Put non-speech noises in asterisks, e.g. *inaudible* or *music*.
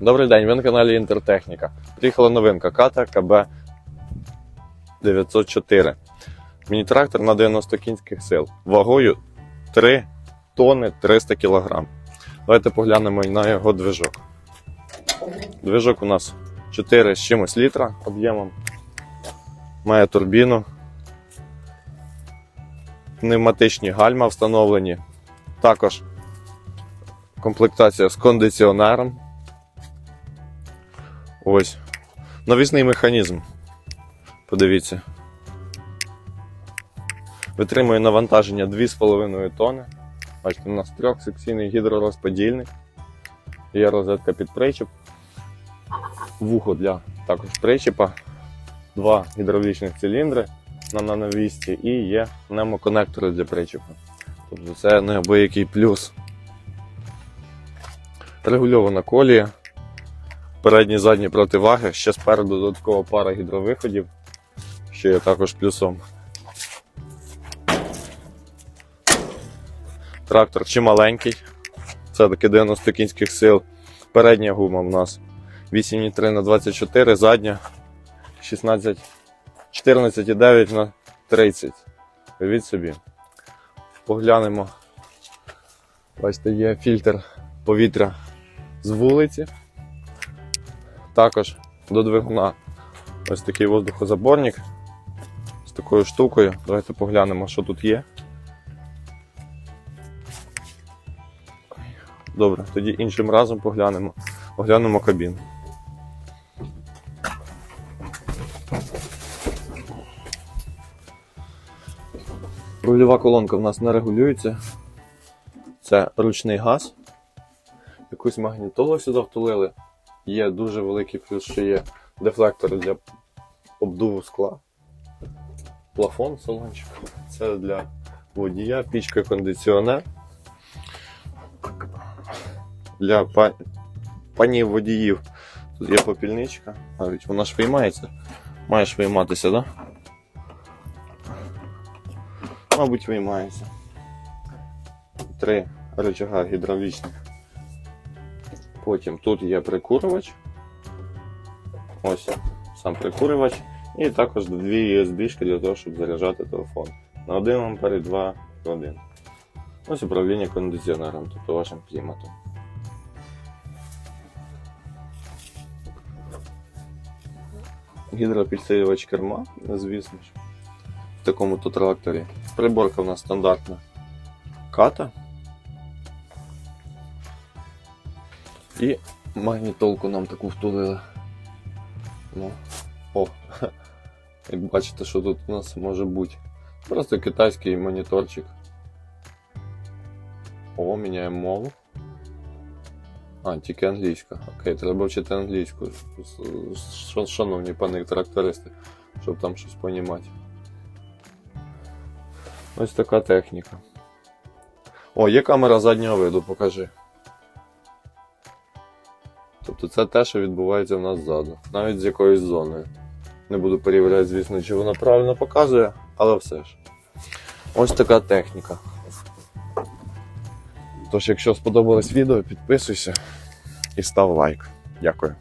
Добрий день, ви на каналі Інтертехніка. Приїхала новинка Ката КБ 904. Міні-трактор на 90 кінських сил. Вагою 3 тонни 300 кг. Давайте поглянемо на його движок. Движок у нас 4 з чимось літра об'ємом. Має турбіну. Пневматичні гальма встановлені. Також комплектація з кондиціонером. Ось. Навісний механізм. Подивіться. Витримує навантаження 2,5 тонни. Бачите, у нас трьохсекційний гідророзподільник. Є розетка під причіп. Вухо для також причіпа. Два гідравлічних циліндри на на навісці і є пневмоконектори для причіпа. Тобто це неабиякий плюс. Регульована колія передні задні противаги, ще спереду додаткова пара гідровиходів, що є також плюсом. Трактор чималенький, це таки 90 кінських сил. Передня гума в нас 8,3 на 24, задня 16, 14,9 на 30. Уявіть собі. Поглянемо. Бачите, є фільтр повітря з вулиці. Також до двигуна ось такий воздухозаборник з такою штукою. Давайте поглянемо, що тут є. Добре, тоді іншим разом поглянемо. Оглянемо кабіну. Рульова колонка в нас не регулюється. Це ручний газ. Якусь магнітолу сюди втулили. Є дуже великий плюс, що є дефлектори для обдуву скла. Плафон салончик. Це для водія, пічка кондиціонер. Для па... панів водіїв. Тут є попільничка. Навіть вона ж виймається. Маєш вийматися, так? Да? Мабуть, виймається. Три рычага гідравлічних. Потім тут є прикурювач. Ось сам прикурювач. І також дві USB для того, щоб заряджати телефон. На 1 ампер і 2 годин. Ось управління кондиціонером, тобто вашим кліматом. Гідропідсилювач керма, звісно ж. В такому то тракторі. Приборка в нас стандартна ката. І магнітолку нам таку втулили. Ну, о, *laughs* як бачите, що тут у нас може бути. Просто китайський моніторчик. О, міняємо мову. А, тільки англійська. Окей, треба вчити англійську. Шановні пани трактористи, щоб там щось понімати. Ось така техніка. О, є камера заднього виду, покажи. Це те, що відбувається в нас ззаду, навіть з якоюсь зоною. Не буду перевіряти, звісно, чи вона правильно показує, але все ж. Ось така техніка. Тож, якщо сподобалось відео, підписуйся і став лайк. Дякую.